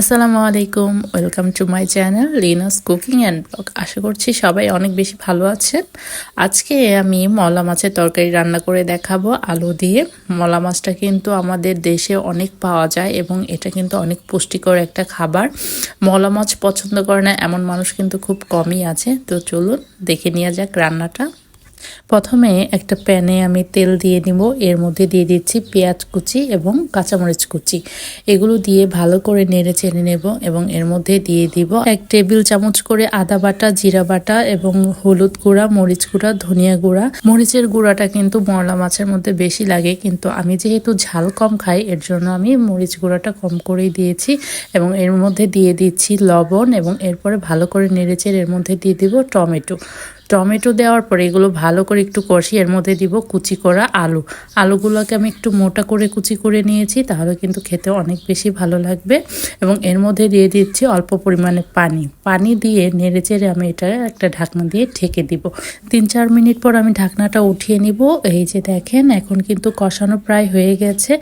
আসসালামু আলাইকুম, welcome to my channel Lina's cooking and blog. আশা করছি সবাই অনেক বেশি ভালো আছেন। আজকে আমি মলা মাছের তরকারি রান্না করে দেখাবো, আলু দিয়ে। মলা মাছটা কিন্তু আমাদের দেশে অনেক পাওয়া যায় এবং এটা কিন্তু অনেক পুষ্টিকর একটা খাবার। মলা মাছ পছন্দ করে না, এমন মানুষ কিন্তু খুব কমই আছে। তো চলুন দেখে নেওয়া যাক রান্নাটা। প্রথমে একটা প্যানে আমি তেল দিয়ে নিব। এর মধ্যে দিয়ে দিচ্ছি পেঁয়াজ কুচি এবং কাঁচামরিচ কুচি। এগুলো দিয়ে ভালো করে নেড়ে চেড়ে নেব এবং এর মধ্যে দিয়ে দিব এক টেবিল চামচ করে আদা বাটা, জিরা বাটা এবং হলুদ গুঁড়া, মরিচ গুঁড়া, ধনিয়া গুঁড়া। মরিচের গুঁড়াটা কিন্তু মরলা মাছের মধ্যে বেশি লাগে কিন্তু আমি যেহেতু ঝাল কম খাই, এর জন্য আমি মরিচ গুঁড়াটা কম করেই দিয়েছি এবং এর মধ্যে দিয়ে দিচ্ছি লবণ এবং এরপরে ভালো করে নেড়েচেড়ে এর মধ্যে দিয়ে দিব টমেটো। টমেটো দেওয়ার পরে এগুলো ভালো করে একটু কষি এর মধ্যে দিব কুচি করা আলু। আলুগুলোকে আমি একটু মোটা করে কুচি করে নিয়েছি, তাহলে কিন্তু খেতে অনেক বেশি ভালো লাগবে। এবং এর মধ্যে দিয়ে দিচ্ছি অল্প পরিমাণে পানি। পানি দিয়ে নেড়ে চেড়ে আমি এটা একটা ঢাকনা দিয়ে ঢেকে দিব। তিন চার মিনিট পর আমি ঢাকনাটা উঠিয়ে নিব। এই যে দেখেন, এখন কিন্তু কষানো প্রায় হয়ে গেছে।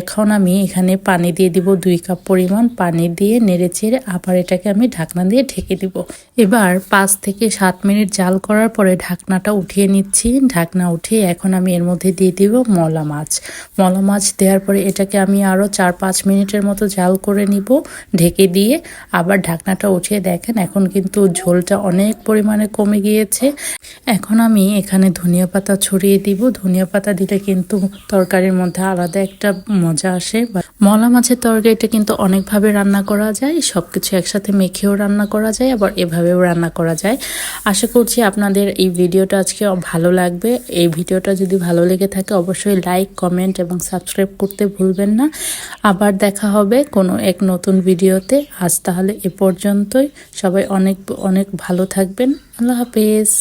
এখন আমি এখানে পানি দিয়ে দিব দুই কাপ পরিমাণ। পানি দিয়ে নেড়ে চেড়ে আবার এটাকে আমি ঢাকনা দিয়ে ঢেকে দিব। এবার পাঁচ থেকে সাত মিনিট জাল করার পরে ঢাকনাটা উঠিয়ে নিচ্ছি। ঢাকনা উঠিয়ে এখন আমি এর মধ্যে দিয়ে দিব মলা মাছ। মলা মাছ দেওয়ার পরে এটাকে আমি আরও চার পাঁচ মিনিটের মতো জাল করে নিব, ঢেকে দিয়ে। আবার ঢাকনাটা উঠিয়ে দেখেন, এখন কিন্তু ঝোলটা অনেক পরিমাণে কমে গিয়েছে। এখন আমি এখানে ধনিয়া পাতা ছড়িয়ে দিব। ধনিয়া পাতা দিলে কিন্তু তরকারির মধ্যে আলাদা একটা মজা আসে। মলা মাছের তরকারিটা কিন্তু অনেকভাবে রান্না করা যায় সব কিছু একসাথে মেখেও রান্না করা যায়, আবার এভাবেও রান্না করা যায়। আশা করছি আপনাদের এই ভিডিওটা আজকে ভালো লাগবে। এই ভিডিওটা যদি ভালো লেগে থাকে, অবশ্যই লাইক কমেন্ট এবং সাবস্ক্রাইব করতে ভুলবেন না। আবার দেখা হবে কোনো এক নতুন ভিডিওতে। আজ তাহলে এ পর্যন্তই। সবাই অনেক অনেক ভালো থাকবেন। আল্লাহ হাফেজ।